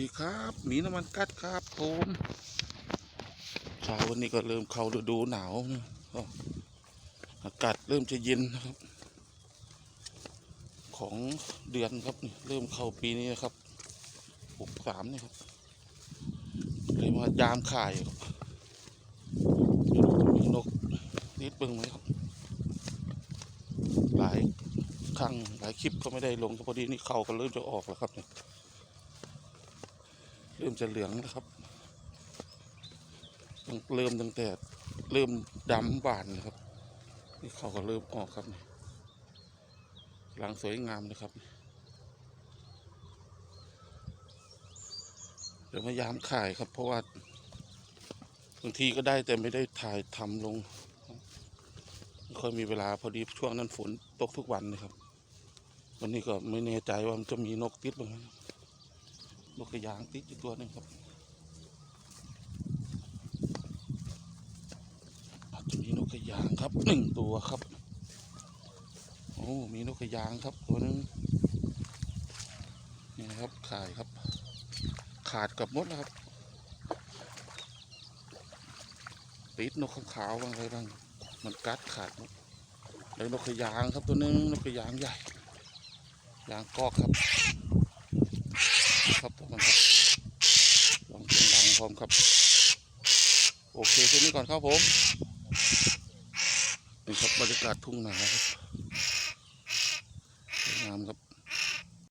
ดีครับหมีน้ำมันกัดครับผมเช้าวันนี้ก็เริ่มเข้าฤดูหนาวนะอากาศเริ่มจะเย็นนะครับ ของเดือนครับเริ่มเข้าปีนี้นะครับหกสามนี่ครับเลยมายามข่ายครับมีนกนิดเบิ้งไหมครับ หลายครั้งหลายคลิปก็ไม่ได้ลงแต่พอดีนี่เขาก็เริ่มจะออกแล้วครับเนี่ย เริ่มจะเหลืองแล้วครับตั้งเริ่มตั้งแต่เริ่มดำบานนะครับ นี่เขาก็เริ่มออกครับนี่หลังสวยงามเลยครับ เดี๋ยวมายามขายครับ เพราะว่าบางทีก็ได้แต่ไม่ได้ถ่ายทำลงไม่ค่อยมีเวลาพอดีช่วงนั้นฝนตกทุกวันเลยครับ วันนี้ก็ไม่แน่ใจว่ามันจะมีนกติดบ้างไหม นกกระยางติดอยู่ตัวหนึงครับจะมีนกกระยางครับหนึ่งตัวครับ โอ้ มีนกกระยางครับตัวหนึงนี่ครับขายครับ ขาดกับมดแล้วครับติดนกขาวๆบ้างอะไรบ้างมันกัดขาดหมดแล้วนกกระยางครับตัวหนึงนกกระยางใหญ่ยางกอกครับ ครับทุกคนครับลองเสียงดังพร้อมครับ โอเคแค่นี้ก่อนครับผมนี่ครับบรรยากาศทุ่งนาครับ